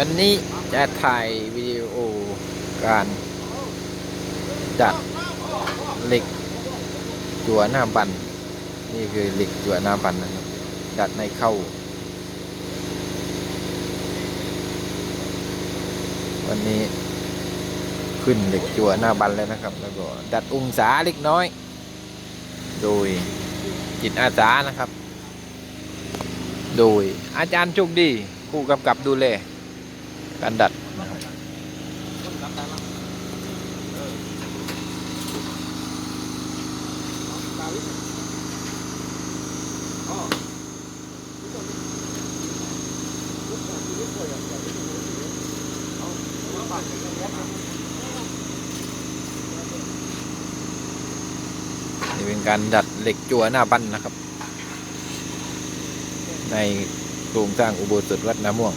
วันนี้จะถ่ายวิดีโอการดัดเหล็กจั่วหน้าบัน นี่คือเหล็กจั่วหน้าบันนะครับ ดัดในเข้า วันนี้ขึ้นเหล็กจั่วหน้าบันแล้วนะครับ แล้วก็ดัดองศาเล็กน้อย โดยจิตอาสานะครับ โดยอาจารย์โชคดีผู้กำกับดูแล การดัดนะครับนี่เป็นการดัดเหล็กจั่วหน้าบันนะครับ ในโครงสร้างอุโบสถวัดน้ำม่วง